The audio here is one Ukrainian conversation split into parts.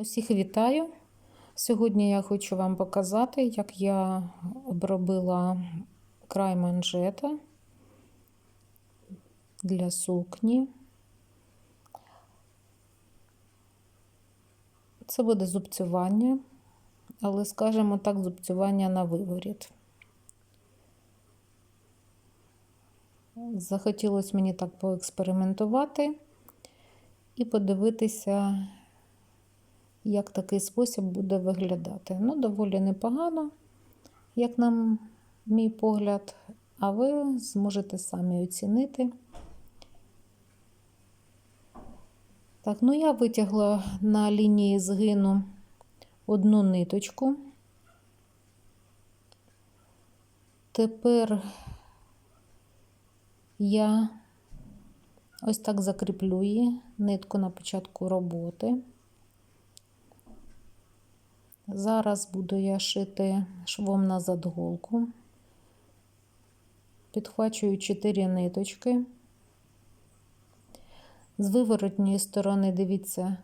Усіх вітаю. Сьогодні я хочу вам показати, як я обробила край манжета для сукні. Це буде зубцювання, але, скажімо так, зубцювання на виворіт. Захотілося мені так поекспериментувати і подивитися, як такий спосіб буде виглядати. Ну, доволі непогано, як на мій погляд, а ви зможете самі оцінити. Так, ну я витягла на лінії згину одну ниточку. Тепер я ось так закріплю її нитку на початку роботи. Зараз буду я шити швом назад голку. Підхвачую 4 ниточки. З виворотньої сторони, дивіться,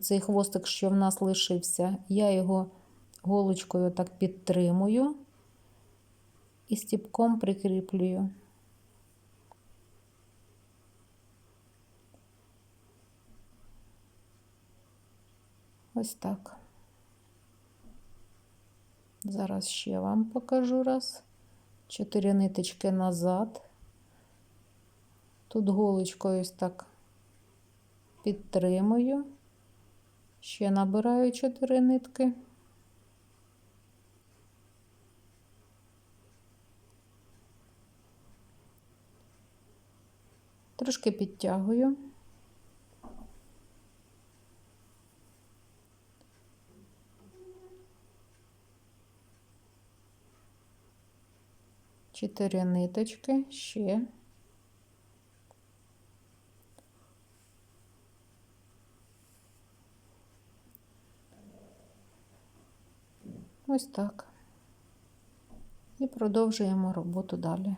цей хвостик, що в нас лишився, я його голочкою так підтримую і стіпком прикріплюю. Ось так. Зараз ще вам покажу раз. Чотири ниточки назад. Тут голочкою ось так підтримую. Ще набираю чотири нитки. Трошки підтягую. Чотири ниточки ще. Ось так. І продовжуємо роботу далі.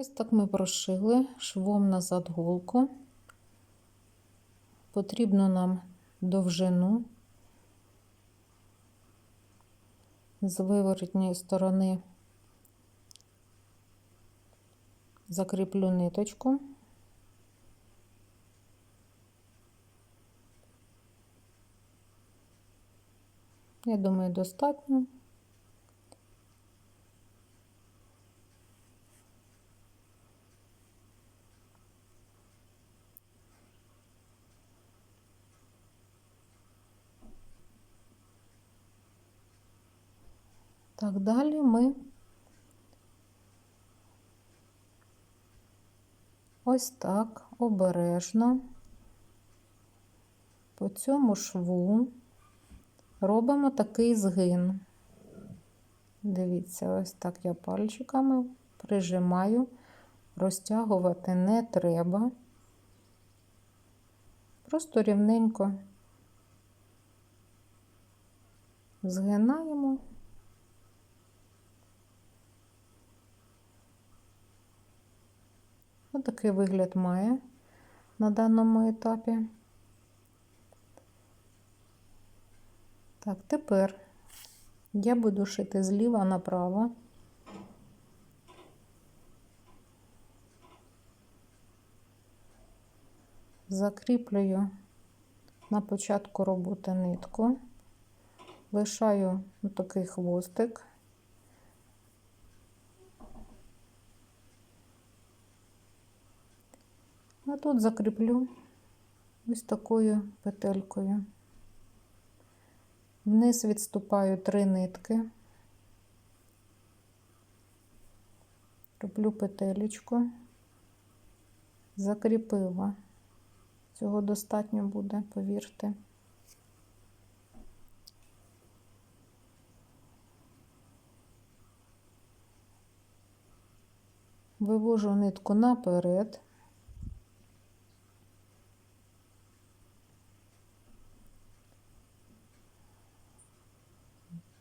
Ось так ми прошили швом назад голку. Потрібно нам довжину з виворотньої сторони закріплю ниточку. Я думаю, достатньо. Так, далі ми ось так обережно по цьому шву робимо такий згин. Дивіться, ось так я пальчиками прижимаю, розтягувати не треба. Просто рівненько згинаємо. Такий вигляд має на даному етапі. Так, тепер я буду шити зліва направо. Закріплюю на початку роботи нитку, лишаю такий хвостик. Тут закріплю ось такою петелькою. Вниз відступаю три нитки, роблю петелечку, закріпила. Цього достатньо буде, повірте. Вивожу нитку наперед.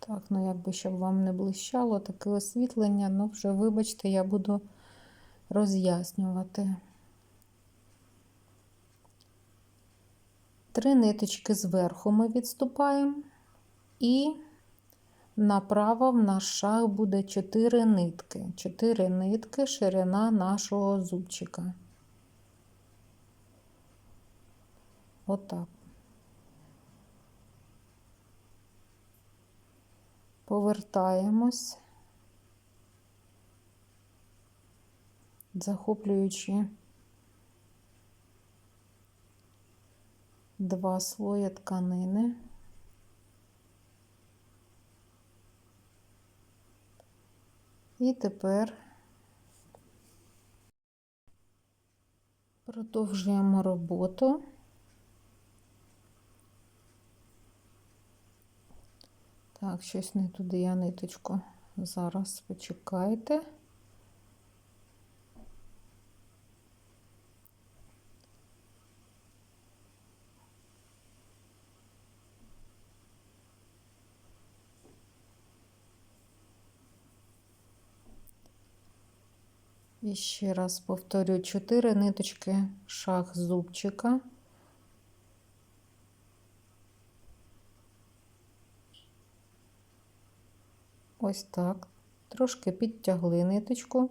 Так, ну якби щоб вам не блищало таке освітлення, ну вже, вибачте, я буду роз'яснювати. Три ниточки зверху ми відступаємо, і направо в наш шаг буде 4 нитки. 4 нитки ширина нашого зубчика. Отак. Повертаємось, захоплюючи два слої тканини. І тепер продовжуємо роботу. Так, щось не туди я ниточку. Зараз почекайте. І ще раз повторю: 4 ниточки шаг зубчика. Ось так. Трошки підтягли ниточку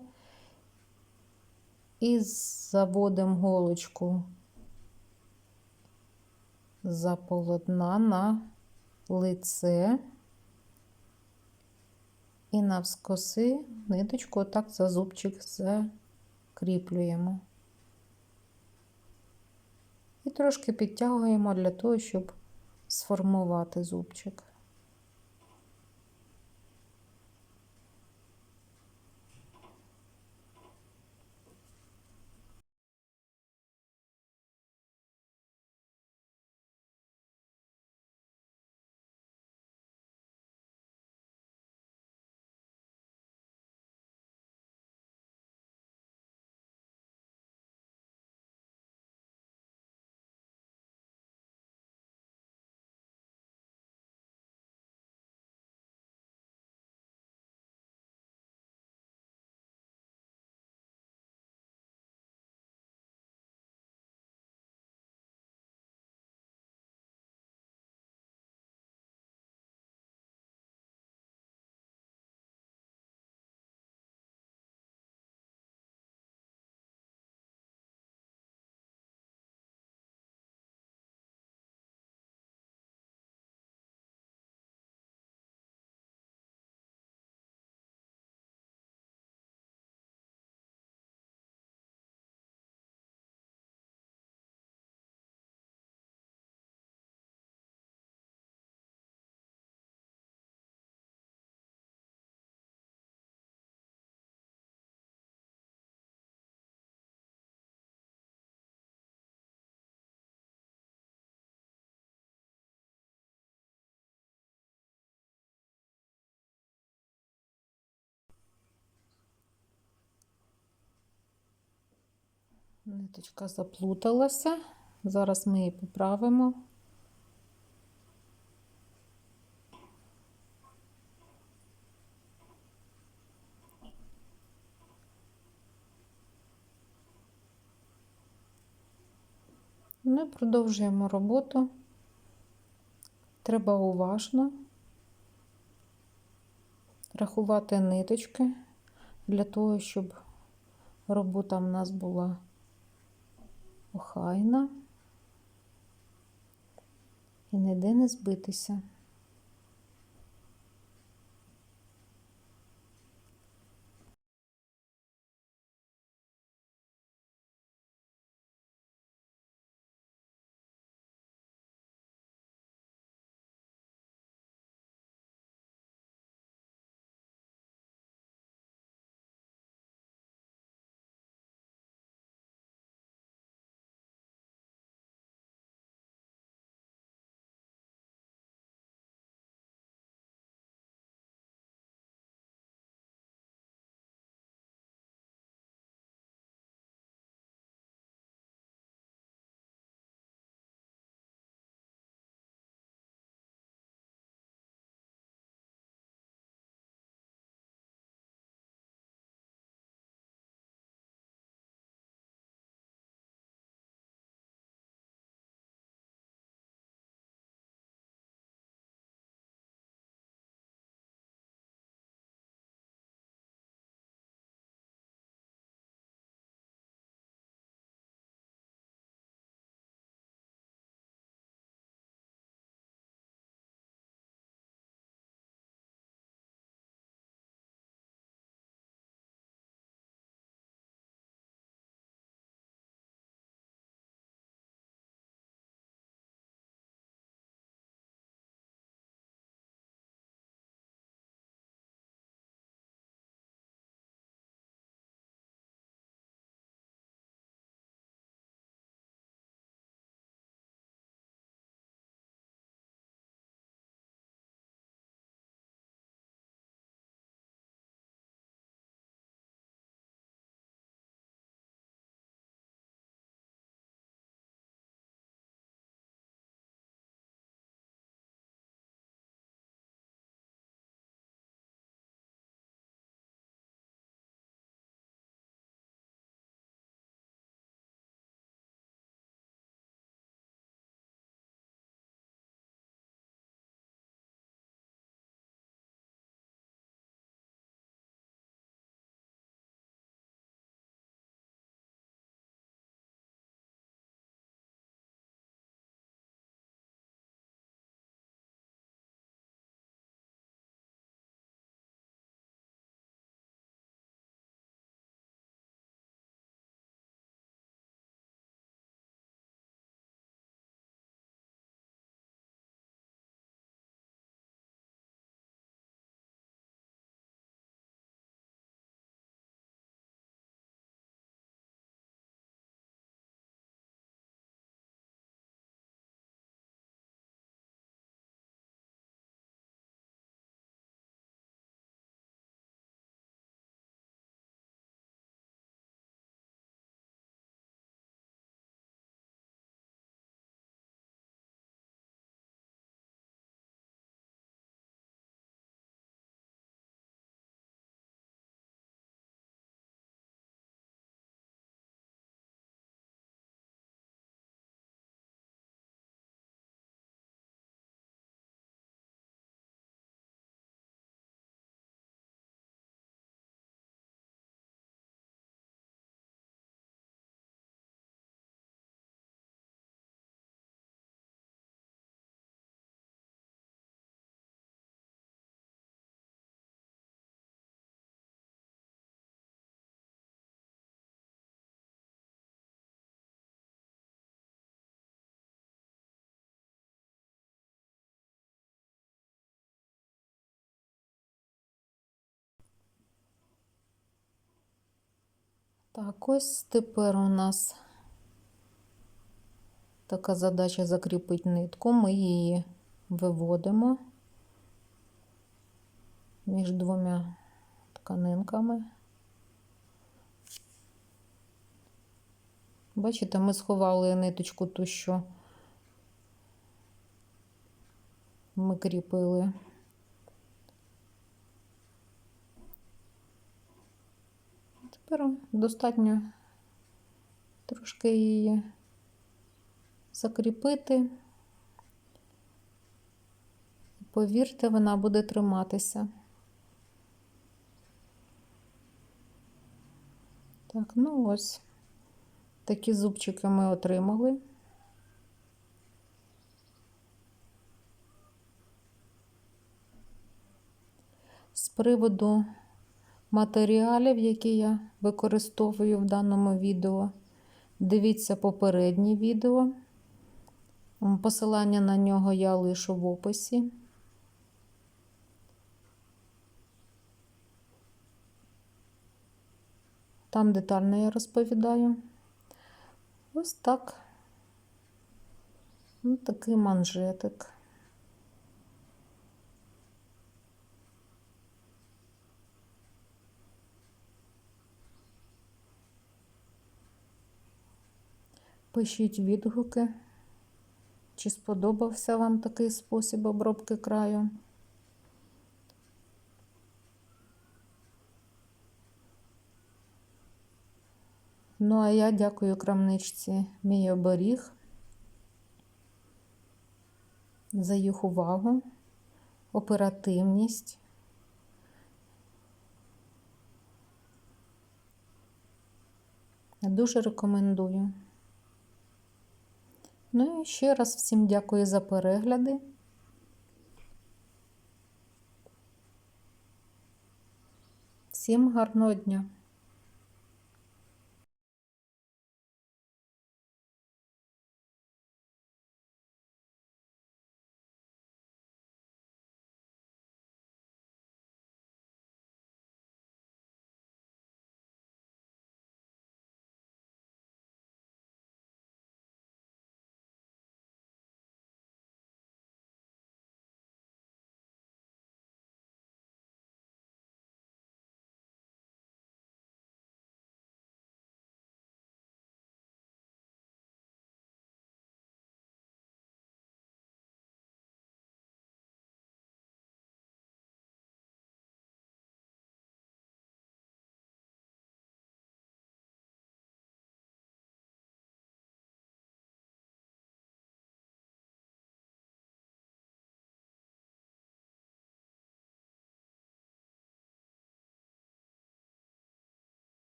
і заводимо голочку за полотна на лице і навскоси ниточку отак за зубчик закріплюємо. І трошки підтягуємо для того, щоб сформувати зубчик. Ниточка заплуталася. Зараз ми її поправимо. Ми продовжуємо роботу. Треба уважно рахувати ниточки для того, щоб робота в нас була охайна і ніде не збитися. Так, ось тепер у нас така задача закріпити нитку. Ми її виводимо між двома тканинками. Бачите, ми сховали ниточку ту, що ми кріпили. Тепер достатньо трошки її закріпити. Повірте, вона буде триматися. Так, ну ось такі зубчики ми отримали. З приводу матеріалів, які я використовую в даному відео, дивіться попереднє відео. Посилання на нього я лишу в описі. Там детально я розповідаю. Ось так. Ось такий манжетик. Пишіть відгуки, чи сподобався вам такий спосіб обробки краю. Ну, а я дякую крамничці мій оберіг за їх увагу, оперативність. Дуже рекомендую. Ну і ще раз всім дякую за перегляди. Всім гарного дня!